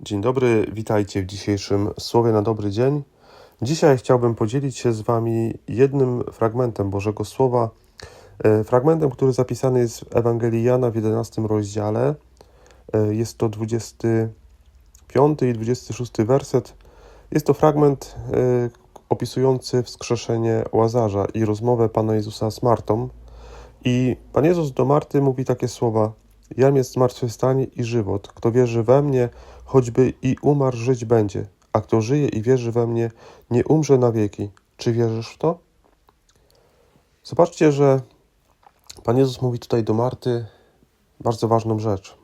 Dzień dobry, witajcie w dzisiejszym Słowie na dobry dzień. Dzisiaj chciałbym podzielić się z Wami jednym fragmentem Bożego Słowa, e, fragmentem, który zapisany jest w Ewangelii Jana w 11 rozdziale. E, Jest to 25 i 26 werset. Jest to fragment e, opisujący wskrzeszenie Łazarza i rozmowę Pana Jezusa z Martą. I Pan Jezus do Marty mówi takie słowa: Jam jest zmartwychwstanie i żywot. Kto wierzy we mnie, choćby i umarł, żyć będzie. A kto żyje i wierzy we mnie, nie umrze na wieki. Czy wierzysz w to? Zobaczcie, że Pan Jezus mówi tutaj do Marty bardzo ważną rzecz.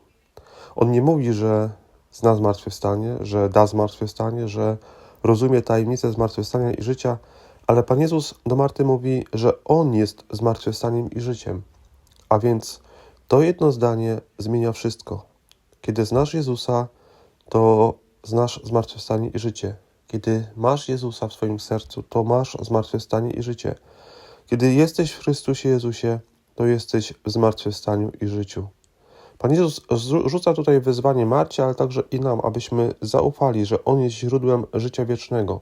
On nie mówi, że zna zmartwychwstanie, że da zmartwychwstanie, że rozumie tajemnicę zmartwychwstania i życia, ale Pan Jezus do Marty mówi, że On jest zmartwychwstaniem i życiem. A więc to jedno zdanie zmienia wszystko. Kiedy znasz Jezusa, to znasz zmartwychwstanie i życie. Kiedy masz Jezusa w swoim sercu, to masz zmartwychwstanie i życie. Kiedy jesteś w Chrystusie Jezusie, to jesteś w zmartwychwstaniu i życiu. Pan Jezus rzuca tutaj wyzwanie Marcie, ale także i nam, abyśmy zaufali, że On jest źródłem życia wiecznego,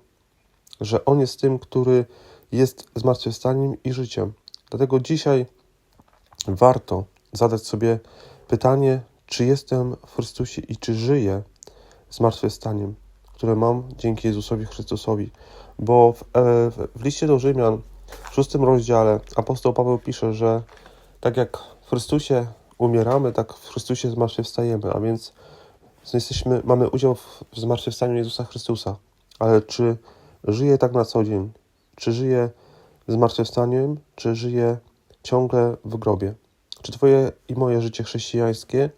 że On jest tym, który jest zmartwychwstaniem i życiem. Dlatego dzisiaj warto zadać sobie pytanie, czy jestem w Chrystusie i czy żyję zmartwychwstaniem, które mam dzięki Jezusowi Chrystusowi. Bo w, e, w, w liście do Rzymian, w szóstym rozdziale, apostoł Paweł pisze, że tak jak w Chrystusie umieramy, tak w Chrystusie zmartwychwstajemy, a więc jesteśmy, mamy udział w, zmartwychwstaniu Jezusa Chrystusa. Ale czy żyję tak na co dzień? Czy żyję zmartwychwstaniem, czy żyję ciągle w grobie? Czy Twoje i moje życie chrześcijańskie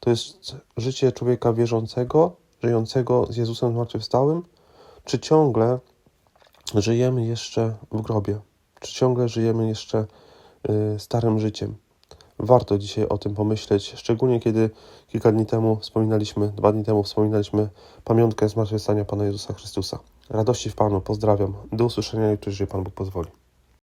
to jest życie człowieka wierzącego, żyjącego z Jezusem zmartwychwstałym, czy ciągle żyjemy jeszcze w grobie? Czy ciągle żyjemy jeszcze y, starym życiem? Warto dzisiaj o tym pomyśleć, szczególnie kiedy kilka dni temu wspominaliśmy, dwa dni temu wspominaliśmy pamiątkę zmartwychwstania Pana Jezusa Chrystusa. Radości w Panu, pozdrawiam. Do usłyszenia jeżeli Pan Bóg pozwoli.